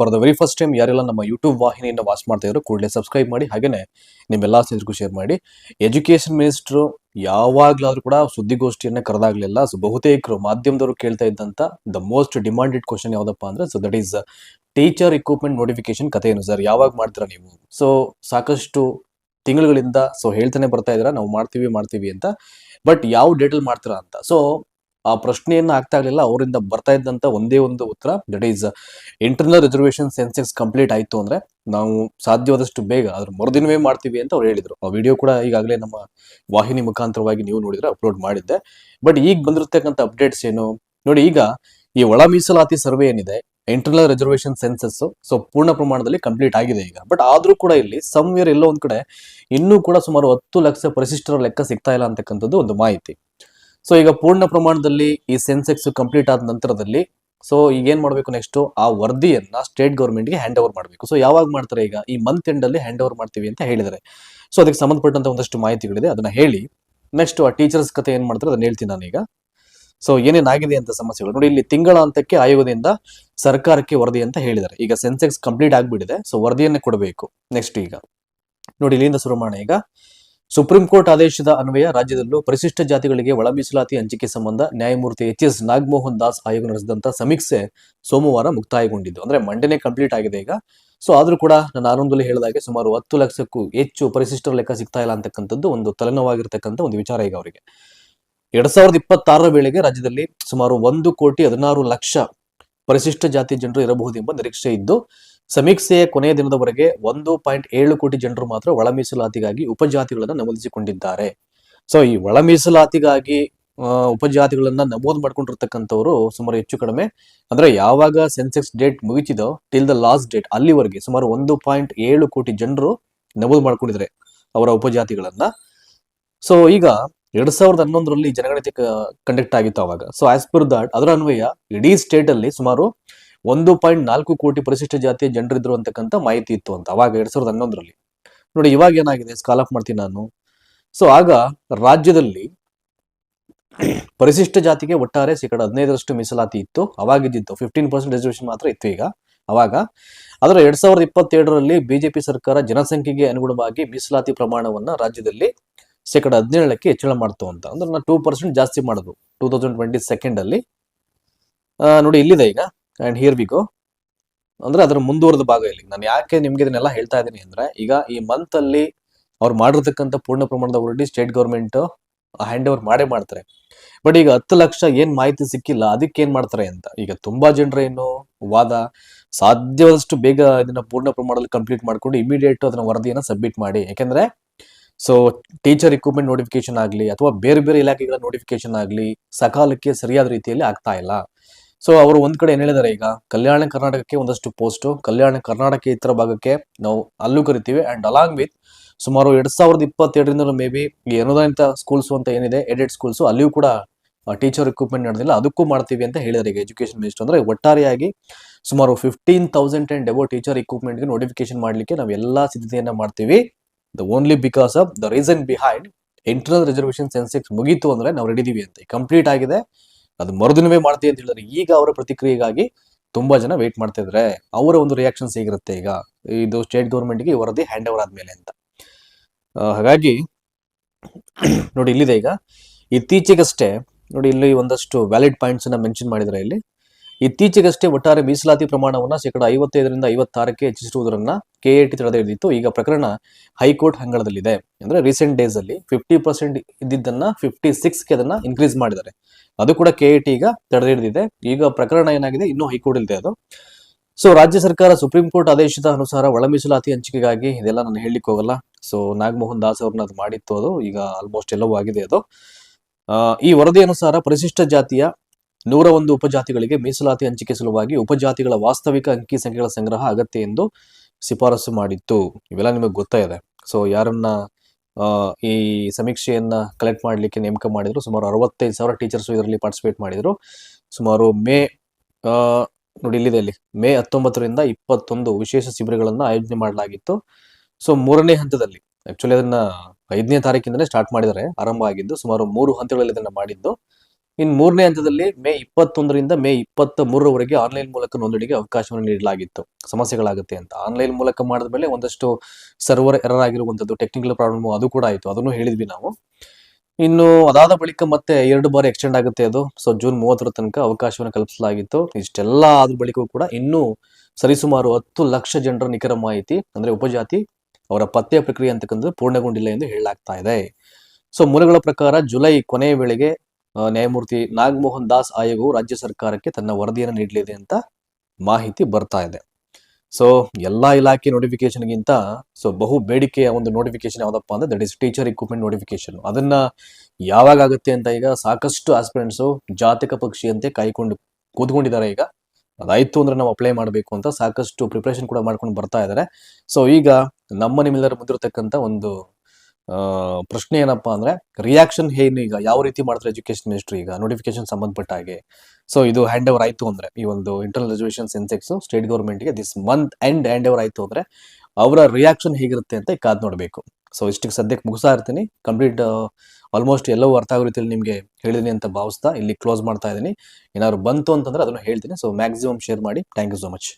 For the very first time ಯಾರೆಲ್ಲ ನಮ್ಮ YouTube ವಾಹಿನಿಯನ್ನು watch ಮಾಡ್ತಾ ಇದ್ರು ಕೂಡಲೇ ಸಬ್ಸ್ಕ್ರೈಬ್ ಮಾಡಿ, ಹಾಗೇನೆ ನಿಮ್ಮೆಲ್ಲ ಸ್ನೇಹಿತರಿಗೂ ಶೇರ್ ಮಾಡಿ. ಎಜುಕೇಶನ್ ಮಿನಿಸ್ಟ್ರು ಯಾವಾಗ್ಲಾದ್ರೂ ಕೂಡ ಸುದ್ದಿಗೋಷ್ಠಿಯನ್ನ ಕರೆದಾಗ್ಲಿಲ್ಲ. ಸೊ ಬಹುತೇಕರು ಮಾಧ್ಯಮದವರು ಕೇಳ್ತಾ ಇದ್ದಂತ ದ ಮೋಸ್ಟ್ ಡಿಮಾಂಡೆಡ್ ಕ್ವಶನ್ ಯಾವುದಪ್ಪ ಅಂದ್ರೆ so that is teacher equipment notification ಕಥೆ ಏನು ಸರ್ ಯಾವಾಗ ಮಾಡ್ತೀರಾ ನೀವು? ಸೊ ಸಾಕಷ್ಟು ತಿಂಗಳುಗಳಿಂದ ಸೊ ಹೇಳ್ತಾನೆ ಬರ್ತಾ ಇದ್ದೀರಾ, ನಾವು ಮಾಡ್ತೀವಿ ಮಾಡ್ತೀವಿ ಅಂತ. ಬಟ್ ಯಾವ ಡೇಟಲ್ಲಿ ಮಾಡ್ತೀರಾ ಅಂತ? ಸೊ ಆ ಪ್ರಶ್ನೆಯನ್ನ ಆಗ್ತಾ ಇರಲಿಲ್ಲ. ಅವರಿಂದ ಬರ್ತಾ ಇದ್ದಂಥ ಒಂದೇ ಒಂದು ಉತ್ತರ that is internal reservation census complete ಆಯ್ತು ಅಂದ್ರೆ ನಾವು ಸಾಧ್ಯವಾದಷ್ಟು ಬೇಗ ಅದ್ರ ಮರುದಿನವೇ ಮಾಡ್ತೀವಿ ಅಂತ ಅವ್ರು ಹೇಳಿದರು. ಆ ವಿಡಿಯೋ ಕೂಡ ಈಗಾಗಲೇ ನಮ್ಮ ವಾಹಿನಿ ಮುಖಾಂತರವಾಗಿ ನೀವು ನೋಡಿದ್ರೆ ಅಪ್ಲೋಡ್ ಮಾಡಿದ್ದೆ. ಬಟ್ ಈಗ ಬಂದಿರತಕ್ಕಂಥ ಅಪ್ಡೇಟ್ಸ್ ಏನು? ನೋಡಿ, ಈಗ ಈ ಒಳ ಮೀಸಲಾತಿ ಸರ್ವೆ ಏನಿದೆ ಇಂಟರ್ನಲ್ ರಿಸರ್ವೇಷನ್ ಸೆನ್ಸಸ್ ಸೊ ಪೂರ್ಣ ಪ್ರಮಾಣದಲ್ಲಿ ಕಂಪ್ಲೀಟ್ ಆಗಿದೆ ಈಗ. ಬಟ್ ಆದ್ರೂ ಕೂಡ ಇಲ್ಲಿ ಸಮ್ವೇರ್ ಎಲ್ಲೋ ಒಂದ್ ಕಡೆ ಇನ್ನೂ ಕೂಡ ಸುಮಾರು ಹತ್ತು ಲಕ್ಷ ಪರಿಶಿಷ್ಟರ ಲೆಕ್ಕ ಸಿಗ್ತಾ ಇಲ್ಲ ಅಂತಕ್ಕಂಥದ್ದು ಒಂದು ಮಾಹಿತಿ. ಸೊ ಈಗ ಪೂರ್ಣ ಪ್ರಮಾಣದಲ್ಲಿ ಈ ಸೆನ್ಸೆಕ್ಸ್ ಕಂಪ್ಲೀಟ್ ಆದ ನಂತರದಲ್ಲಿ ಸೊ ಈಗ ಏನ್ ಮಾಡ್ಬೇಕು ನೆಕ್ಸ್ಟ್ ಆ ವರದಿಯನ್ನ ಸ್ಟೇಟ್ ಗೌರ್ಮೆಂಟ್ಗೆ ಹ್ಯಾಂಡ್ ಓವರ್ ಮಾಡಬೇಕು. ಸೊ ಯಾವಾಗ ಮಾಡ್ತಾರೆ ಈಗ? ಈ ಮಂತ್ ಎಂಡ್ ಅಲ್ಲಿ ಹ್ಯಾಂಡ್ ಓವರ್ ಮಾಡ್ತೀವಿ ಅಂತ ಹೇಳಿದರೆ ಸೊ ಅದಕ್ಕೆ ಸಂಬಂಧಪಟ್ಟಂತ ಒಂದಷ್ಟು ಮಾಹಿತಿಗಳಿದೆ, ಅದನ್ನ ಹೇಳಿ. ನೆಕ್ಸ್ಟ್ ಆ ಟೀಚರ್ಸ್ ಕತೆ ಏನ್ ಮಾಡ್ತಾರೆ, ಅದನ್ನ ಹೇಳ್ತೀನಿ ನಾನೀಗ. ಸೊ ಏನೇನಾಗಿದೆ ಅಂತ ಸಮಸ್ಯೆಗಳು. ನೋಡಿ, ಇಲ್ಲಿ ತಿಂಗಳ ಹಂತಕ್ಕೆ ಆಯೋಗದಿಂದ ಸರ್ಕಾರಕ್ಕೆ ವರದಿ ಅಂತ ಹೇಳಿದ್ದಾರೆ. ಈಗ ಸೆನ್ಸೆಕ್ಸ್ ಕಂಪ್ಲೀಟ್ ಆಗಿಬಿಟ್ಟಿದೆ ಸೊ ವರದಿಯನ್ನೇ ಕೊಡಬೇಕು. ನೆಕ್ಸ್ಟ್ ಈಗ. ನೋಡಿ, ಇಲ್ಲಿಂದ ಶುರು ಮಾಡೋಣ ಈಗ. ಸುಪ್ರೀಂ ಕೋರ್ಟ್ ಆದೇಶದ ಅನ್ವಯ ರಾಜ್ಯದಲ್ಲೂ ಪರಿಶಿಷ್ಟ ಜಾತಿಗಳಿಗೆ ಒಳ ಮೀಸಲಾತಿ ಹಂಚಿಕೆ ಸಂಬಂಧ ನ್ಯಾಯಮೂರ್ತಿ ಎಚ್ ಎಸ್ ನಾಗಮೋಹನ್ ದಾಸ್ ಆಯೋಗ ನಡೆಸಿದಂತ ಸಮೀಕ್ಷೆ ಸೋಮವಾರ ಮುಕ್ತಾಯಗೊಂಡಿದ್ದು ಅಂದ್ರೆ ಮಂಡನೆ ಕಂಪ್ಲೀಟ್ ಆಗಿದೆ ಈಗ. ಸೊ ಆದ್ರೂ ಕೂಡ ನಾನು ಆರಂಭದಲ್ಲಿ ಹೇಳಿದಾಗೆ ಸುಮಾರು ಹತ್ತು ಲಕ್ಷಕ್ಕೂ ಹೆಚ್ಚು ಪರಿಶಿಷ್ಟರ ಲೆಕ್ಕ ಸಿಗ್ತಾ ಇಲ್ಲ ಅಂತಕ್ಕಂಥದ್ದು ಒಂದು ತಲೆನೋವಾಗಿರ್ತಕ್ಕಂಥ ಒಂದು ವಿಚಾರ ಈಗ ಅವರಿಗೆ. ಎರಡ್ ಸಾವಿರದ ಇಪ್ಪತ್ತಾರರ ವೇಳೆಗೆ ರಾಜ್ಯದಲ್ಲಿ ಸುಮಾರು ಒಂದು ಕೋಟಿ ಹದಿನಾರು ಲಕ್ಷ ಪರಿಶಿಷ್ಟ ಜಾತಿ ಜನರು ಇರಬಹುದೆಂಬ ನಿರೀಕ್ಷೆ ಇದ್ದು ಸಮೀಕ್ಷೆಯ ಕೊನೆಯ ದಿನದವರೆಗೆ ಒಂದು ಪಾಯಿಂಟ್ ಏಳು ಕೋಟಿ ಜನರು ಮಾತ್ರ ಒಳ ಮೀಸಲಾತಿಗಾಗಿ ಉಪಜಾತಿಗಳನ್ನು ನಮೂದಿಸಿಕೊಂಡಿದ್ದಾರೆ. ಸೊ ಈ ಒಳ ಮೀಸಲಾತಿಗಾಗಿ ಉಪಜಾತಿಗಳನ್ನ ನಮೂದು ಮಾಡ್ಕೊಂಡಿರ್ತಕ್ಕಂಥವ್ರು ಸುಮಾರು ಹೆಚ್ಚು ಕಡಿಮೆ. ಅಂದ್ರೆ ಯಾವಾಗ ಸೆನ್ಸೆಕ್ಸ್ ಡೇಟ್ ಮುಗಿತಿದೋ ಟಿಲ್ ದ ಲಾಸ್ಟ್ ಡೇಟ್ ಅಲ್ಲಿವರೆಗೆ ಸುಮಾರು ಒಂದು ಪಾಯಿಂಟ್ ಏಳು ಕೋಟಿ ಜನರು ನಮೂದು ಮಾಡ್ಕೊಂಡಿದ್ದಾರೆ ಅವರ ಉಪಜಾತಿಗಳನ್ನ. ಸೊ ಈಗ ಎರಡ್ ಸಾವಿರದ ಹನ್ನೊಂದರಲ್ಲಿ ಜನಗಣತಿ ಕಂಡಕ್ಟ್ ಆಗಿತ್ತು ಅವಾಗ. ಸೊ ಆಸ್ ಪರ್ ದಟ್ ಅದರ ಅನ್ವಯ ಇಡೀ ಸ್ಟೇಟ್ ಅಲ್ಲಿ ಸುಮಾರು ಒಂದು ಪಾಯಿಂಟ್ ನಾಲ್ಕು ಕೋಟಿ ಪರಿಶಿಷ್ಟ ಜಾತಿಯ ಜನರಿದ್ರು ಅಂತಕ್ಕಂಥ ಮಾಹಿತಿ ಇತ್ತು ಅಂತ, ಅವಾಗ ಎರಡ್ ಸಾವಿರದ ಹನ್ನೊಂದರಲ್ಲಿ. ನೋಡಿ, ಇವಾಗ ಏನಾಗಿದೆ? ಸ್ಕಾಲ್ ಆಫ್ ಮಾಡ್ತೀನಿ ನಾನು. ಸೊ ಆಗ ರಾಜ್ಯದಲ್ಲಿ ಪರಿಶಿಷ್ಟ ಜಾತಿಗೆ ಒಟ್ಟಾರೆ ಶೇಕಡ ಹದಿನೈದರಷ್ಟು ಮೀಸಲಾತಿ ಇತ್ತು. ಅವಾಗಿದ್ದಿತ್ತು ಫಿಫ್ಟೀನ್ ಪರ್ಸೆಂಟ್ ರಿಸರ್ವೇಶನ್ ಮಾತ್ರ ಇತ್ತು ಈಗ. ಅವಾಗ ಅದರ ಎರಡ್ ಸಾವಿರದ ಇಪ್ಪತ್ತೆರಡರಲ್ಲಿ ಬಿಜೆಪಿ ಸರ್ಕಾರ ಜನಸಂಖ್ಯೆಗೆ ಅನುಗುಣವಾಗಿ ಮೀಸಲಾತಿ ಪ್ರಮಾಣವನ್ನ ರಾಜ್ಯದಲ್ಲಿ ಶೇಕಡ ಹದಿನೇಳಕ್ಕೆ ಹೆಚ್ಚಳ ಮಾಡ್ತು ಅಂತ. ಅಂದ್ರೆ ಟೂ ಪರ್ಸೆಂಟ್ ಜಾಸ್ತಿ ಮಾಡಿದ್ರು. ಟೂ ತೌಸಂಡ್ ಟ್ವೆಂಟಿ ಸೆಕೆಂಡ್ ಅಲ್ಲಿ ನೋಡಿ, ಇಲ್ಲಿದೆ ಈಗ. ಅಂಡ್ ಹಿಯರ್ ವಿ ಗೋ ಅಂದ್ರೆ ಅದರ ಮುಂದುವರೆದ ಭಾಗ ಇಲ್ಲಿ. ನಾನು ಯಾಕೆ ನಿಮ್ಗೆ ಇದನ್ನೆಲ್ಲ ಹೇಳ್ತಾ ಇದ್ದೀನಿ ಅಂದ್ರೆ, ಈಗ ಈ ಮಂತ್ ಅಲ್ಲಿ ಅವ್ರು ಮಾಡಿರ್ತಕ್ಕಂಥ ಪೂರ್ಣ ಪ್ರಮಾಣದ ಹೊರಡಿ ಸ್ಟೇಟ್ ಗೌರ್ಮೆಂಟ್ ಹ್ಯಾಂಡ್ ಓವರ್ ಮಾಡೇ ಮಾಡ್ತಾರೆ. ಬಟ್ ಈಗ ಹತ್ತು ಲಕ್ಷ ಏನ್ ಮಾಹಿತಿ ಸಿಕ್ಕಿಲ್ಲ, ಅದಕ್ಕೆ ಏನ್ ಮಾಡ್ತಾರೆ ಅಂತ. ಈಗ ತುಂಬಾ ಜನರ ಏನು ವಾದ, ಸಾಧ್ಯವಾದಷ್ಟು ಬೇಗ ಇದನ್ನ ಪೂರ್ಣ ಪ್ರಮಾಣದಲ್ಲಿ ಕಂಪ್ಲೀಟ್ ಮಾಡ್ಕೊಂಡು ಇಮಿಡಿಯೇಟ್ ಅದನ್ನ ವರದಿಯನ್ನು ಸಬ್ಮಿಟ್ ಮಾಡಿ. ಯಾಕೆಂದ್ರೆ ಸೊ ಟೀಚರ್ ಇಕ್ವಿಪ್ಮೆಂಟ್ ನೋಟಿಫಿಕೇಶನ್ ಆಗಲಿ, ಅಥವಾ ಬೇರೆ ಬೇರೆ ಇಲಾಖೆಗಳ ನೋಟಿಫಿಕೇಶನ್ ಆಗಲಿ, ಸಕಾಲಕ್ಕೆ ಸರಿಯಾದ ರೀತಿಯಲ್ಲಿ ಆಗ್ತಾ ಇಲ್ಲ. ಸೊ ಅವರು ಒಂದ್ ಕಡೆ ಏನ್ ಹೇಳಿದಾರೆ ಈಗ, ಕಲ್ಯಾಣ ಕರ್ನಾಟಕಕ್ಕೆ ಒಂದಷ್ಟು ಪೋಸ್ಟ್ ಕಲ್ಯಾಣ ಕರ್ನಾಟಕ ಇತರ ಭಾಗಕ್ಕೆ ನಾವು ಅಲ್ಲೂ ಕರಿತೀವಿ. ಅಂಡ್ ಅಲಾಂಗ್ ವಿತ್ ಸುಮಾರು ಎರಡ್ ಸಾವಿರದ ಇಪ್ಪತ್ತೆರಡರಿಂದ ಮೇ ಬಿ ಈ ಅನುದಾನಿತ ಸ್ಕೂಲ್ಸ್ ಅಂತ ಏನಿದೆ ಎಡೆಡ್ ಸ್ಕೂಲ್ಸ್ ಅಲ್ಲಿಯೂ ಕೂಡ ಟೀಚರ್ ಇಕ್ವಿಪ್ಮೆಂಟ್ ನಡೆದಿಲ್ಲ. ಅದಕ್ಕೂ ಮಾಡ್ತೀವಿ ಅಂತ ಹೇಳಿದಾರೆ ಈಗ ಎಜುಕೇಶನ್ ಮಿನಿಸ್ಟರ್ ಅಂದ್ರೆ ಒಟ್ಟಾರೆಯಾಗಿ ಸುಮಾರು fifteen thousand and above teacher ಇಕ್ವಿಪ್ಮೆಂಟ್ಗೆ notification ಮಾಡ್ಲಿಕ್ಕೆ ನಾವು ಎಲ್ಲಾ ಸಿದ್ಧತೆಯನ್ನ ಮಾಡ್ತೀವಿ. The only because of the reason behind internal reservation census ಮುಗೀತು ಅಂದ್ರೆ ನಾವು ರೆಡಿ ಇದೀವಿ ಅಂತ. ಕಂಪ್ಲೀಟ್ ಆಗಿದೆ. ಅದು ಮರುದಿನವೇ ಮಾಡ್ತೀವಿ ಅಂತ ಹೇಳಿದ್ರೆ ಈಗ ಅವರ ಪ್ರತಿಕ್ರಿಯೆಗಾಗಿ ತುಂಬಾ ಜನ ವೇಟ್ ಮಾಡ್ತಾ ಇದ್ದಾರೆ ಅವರ ಒಂದು ರಿಯಾಕ್ಷನ್ಸ್ ಹೇಗಿರುತ್ತೆ ಈಗ? ಇದು ಸ್ಟೇಟ್ ಗೌರ್ಮೆಂಟ್ಗೆ ವರದಿ ಹ್ಯಾಂಡ್ ಓವರ್ ಆದ್ಮೇಲೆ ಅಂತ. ಹಾಗಾಗಿ ನೋಡಿ ಇಲ್ಲಿದೆ ಈಗ. ಇತ್ತೀಚೆಗಷ್ಟೇ ನೋಡಿ ಇಲ್ಲಿ ಒಂದಷ್ಟು ವ್ಯಾಲಿಡ್ ಪಾಯಿಂಟ್ಸ್ ಮೆನ್ಷನ್ ಮಾಡಿದ್ದಾರೆ ಇಲ್ಲಿ. ಇತ್ತೀಚೆಗಷ್ಟೇ ಒಟ್ಟಾರೆ ಮೀಸಲಾತಿ ಪ್ರಮಾಣವನ್ನ ಶೇಕಡ ಐವತ್ತೈದರಿಂದ ಐವತ್ತಾರಕ್ಕೆ ಹೆಚ್ಚಿಸುವುದರನ್ನ ಕೆಎಟಿ ತಡೆದು ಹಿಡಿದಿತ್ತು ಈಗ ಪ್ರಕರಣ ಹೈಕೋರ್ಟ್ ಅಂಗಳದಲ್ಲಿದೆ ಅಂದ್ರೆ ರೀಸೆಂಟ್ ಡೇಸ್ ಅಲ್ಲಿ ಫಿಫ್ಟಿ ಪರ್ಸೆಂಟ್ ಇದ್ದಿದ್ದನ್ನ ಫಿಫ್ಟಿ ಸಿಕ್ಸ್ಗೆ ಅದನ್ನ ಇನ್ಕ್ರೀಸ್ ಮಾಡಿದ್ದಾರೆ. ಅದು ಕೂಡ ಕೆಎಟಿ ಈಗ ತಡೆ ಹಿಡಿದಿದೆ ಈಗ ಪ್ರಕರಣ ಏನಾಗಿದೆ? ಇನ್ನೂ ಹೈಕೋರ್ಟ್ ಇಲ್ಲದೆ ಅದು. ಸೊ ರಾಜ್ಯ ಸರ್ಕಾರ ಸುಪ್ರೀಂ ಕೋರ್ಟ್ ಆದೇಶದ ಅನುಸಾರ ಒಳ ಮೀಸಲಾತಿ ಹಂಚಿಕೆಗಾಗಿ ಇದೆಲ್ಲ ನಾನು ಹೇಳಲಿಕ್ಕೆ ಹೋಗಲ್ಲ. ಸೊ ನಾಗಮೋಹನ್ ದಾಸ್ ಅವ್ರನ್ನ ಅದು ಮಾಡಿತ್ತು ಅದು. ಈಗ ಆಲ್ಮೋಸ್ಟ್ ಎಲ್ಲವೂ ಆಗಿದೆ ಅದು. ಈ ವರದಿ ಅನುಸಾರ ಪರಿಶಿಷ್ಟ ಜಾತಿಯ ನೂರ ಒಂದು ಉಪಜಾತಿಗಳಿಗೆ ಮೀಸಲಾತಿ ಹಂಚಿಕೆ ಸಲುವಾಗಿ ಉಪಜಾತಿಗಳ ವಾಸ್ತವಿಕ ಅಂಕಿ ಸಂಖ್ಯೆಗಳ ಸಂಗ್ರಹ ಅಗತ್ಯ ಎಂದು ಶಿಫಾರಸು ಮಾಡಿತ್ತು. ಇವೆಲ್ಲ ನಿಮಗೆ ಗೊತ್ತಾ ಇದೆ. ಸೊ ಯಾರನ್ನ ಈ ಸಮೀಕ್ಷೆಯನ್ನ ಕಲೆಕ್ಟ್ ಮಾಡಲಿಕ್ಕೆ ನೇಮಕ ಮಾಡಿದ್ರು, ಸುಮಾರು ಅರವತ್ತೈದು ಸಾವಿರ ಟೀಚರ್ಸ್ ಇದರಲ್ಲಿ ಪಾರ್ಟಿಸಿಪೇಟ್ ಮಾಡಿದ್ರು. ಸುಮಾರು ಮೇ ನೋಡಿ ಇಲ್ಲಿದೆ ಇಲ್ಲಿ. ಮೇ ಹತ್ತೊಂಬತ್ತರಿಂದ ಇಪ್ಪತ್ತೊಂದು ವಿಶೇಷ ಶಿಬಿರಗಳನ್ನ ಆಯೋಜನೆ ಮಾಡಲಾಗಿತ್ತು. ಸೊ ಮೂರನೇ ಹಂತದಲ್ಲಿ ಆಕ್ಚುಲಿ ಅದನ್ನ ಐದನೇ ತಾರೀಕಿಂದನೇ ಸ್ಟಾರ್ಟ್ ಮಾಡಿದ್ದಾರೆ. ಆರಂಭ ಆಗಿದ್ದು ಸುಮಾರು ಮೂರು ಹಂತಗಳಲ್ಲಿ ಇದನ್ನ ಮಾಡಿದ್ದು. ಇನ್ನು ಮೂರನೇ ಹಂತದಲ್ಲಿ ಮೇ ಇಪ್ಪತ್ತೊಂದರಿಂದ ಮೇ ಇಪ್ಪತ್ತ ಮೂರರವರೆಗೆ ಆನ್ಲೈನ್ ಮೂಲಕ ನೋಂದಣಿಗೆ ಅವಕಾಶವನ್ನು ನೀಡಲಾಗಿತ್ತು. ಸಮಸ್ಯೆಗಳಾಗುತ್ತೆ ಅಂತ. ಆನ್ಲೈನ್ ಮೂಲಕ ಮಾಡಿದ ಮೇಲೆ ಒಂದಷ್ಟು ಸರ್ವರ್ ಎರರ್ ಆಗಿರುವಂಥದ್ದು ಟೆಕ್ನಿಕಲ್ ಪ್ರಾಬ್ಲಮ್ ಅದು ಕೂಡ ಆಯಿತು. ಅದನ್ನು ಹೇಳಿದ್ವಿ ನಾವು. ಇನ್ನು ಅದಾದ ಬಳಿಕ ಮತ್ತೆ ಎರಡು ಬಾರಿ ಎಕ್ಸ್ಟೆಂಡ್ ಆಗುತ್ತೆ ಅದು. ಸೊ ಜೂನ್ ಮೂವತ್ತರ ತನಕ ಅವಕಾಶವನ್ನು ಕಲ್ಪಿಸಲಾಗಿತ್ತು. ಇಷ್ಟೆಲ್ಲ ಆದ ಬಳಿಕವೂ ಕೂಡ ಇನ್ನೂ ಸರಿಸುಮಾರು ಹತ್ತು ಲಕ್ಷ ಜನರ ನಿಖರ ಮಾಹಿತಿ, ಅಂದ್ರೆ ಉಪಜಾತಿ, ಅವರ ಪತ್ತೆ ಪ್ರಕ್ರಿಯೆ ಅಂತಕ್ಕಂಥದ್ದು ಪೂರ್ಣಗೊಂಡಿಲ್ಲ ಎಂದು ಹೇಳಲಾಗ್ತಾ ಇದೆ. ಸೊ ಮೂಲಗಳ ಪ್ರಕಾರ ಜುಲೈ ಕೊನೆಯ ವೇಳೆಗೆ ನ್ಯಾಯಮೂರ್ತಿ ನಾಗಮೋಹನ್ ದಾಸ್ ಆಯೋಗವು ರಾಜ್ಯ ಸರ್ಕಾರಕ್ಕೆ ತನ್ನ ವರದಿಯನ್ನು ನೀಡಲಿದೆ ಅಂತ ಮಾಹಿತಿ ಬರ್ತಾ ಇದೆ. ಸೊ ಎಲ್ಲ ಇಲಾಖೆ ನೋಟಿಫಿಕೇಶನ್ಗಿಂತ ಸೊ ಬಹು ಬೇಡಿಕೆಯ ಒಂದು ನೋಟಿಫಿಕೇಶನ್ ಯಾವುದಪ್ಪ ಅಂದ್ರೆ that is teacher equipment notification ಅದನ್ನ ಯಾವಾಗ ಆಗುತ್ತೆ ಅಂತ ಈಗ ಸಾಕಷ್ಟು ಆಸ್ಪಿರೆಂಟ್ಸು ಜಾತಕ ಪಕ್ಷಿಯಂತೆ ಕಾಯ್ಕೊಂಡು ಕೂತ್ಕೊಂಡಿದ್ದಾರೆ ಈಗ. ಅದಾಯಿತು ಅಂದ್ರೆ ನಾವು ಅಪ್ಲೈ ಮಾಡಬೇಕು ಅಂತ ಸಾಕಷ್ಟು ಪ್ರಿಪ್ರೇಷನ್ ಕೂಡ ಮಾಡ್ಕೊಂಡು ಬರ್ತಾ ಇದ್ದಾರೆ. ಸೊ ಈಗ ನಮ್ಮ ನಿಮ್ಮೆಲ್ಲರ ಮುಂದಿರತಕ್ಕಂಥ ಒಂದು ಪ್ರಶ್ನೆ ಏನಪ್ಪಾ ಅಂದ್ರೆ ರಿಯಾಕ್ಷನ್ ಏನು ಈಗ, ಯಾವ ರೀತಿ ಮಾಡ್ತಾರೆ ಎಜುಕೇಶನ್ ಮಿನಿಸ್ಟ್ರಿ ಈಗ ನೋಟಿಫಿಕೇಶನ್ ಸಂಬಂಧಪಟ್ಟ ಹಾಗೆ. ಸೊ ಇದು ಹ್ಯಾಂಡ್ ಓವರ್ ಆಯ್ತು ಅಂದ್ರೆ, ಈ ಒಂದು internal reservation census state ಗೌರ್ಮೆಂಟ್ಗೆ this month end hand over ಆಯ್ತು ಅಂದ್ರೆ, ಅವರ ರಿಯಾಕ್ಷನ್ ಹೇಗಿರುತ್ತೆ ಅಂತ ಕಾದ್ ನೋಡಬೇಕು. ಸೊ ಇಷ್ಟಕ್ಕೆ ಸದ್ಯಕ್ಕೆ ಮುಗಿಸ್ತಾ ಇರ್ತೀನಿ. ಕಂಪ್ಲೀಟ್ ಆಲ್ಮೋಸ್ಟ್ ಎಲ್ಲವೂ ಅರ್ಥ ಆಗೋ ರೀತಿಯಲ್ಲಿ ನಿಮಗೆ ಹೇಳಿದೀನಿ ಅಂತ ಭಾವಿಸ್ತಾ, ಇಲ್ಲಿ ಕ್ಲೋಸ್ ಮಾಡ್ತಾ ಇದ್ದೀನಿ. ಏನಾದ್ರು ಬಂತು ಅಂತಂದ್ರೆ ಅದನ್ನು ಹೇಳ್ತೀನಿ. ಸೊ ಮ್ಯಾಕ್ಸಿಮಮ್ ಶೇರ್ ಮಾಡಿ. Thank you so much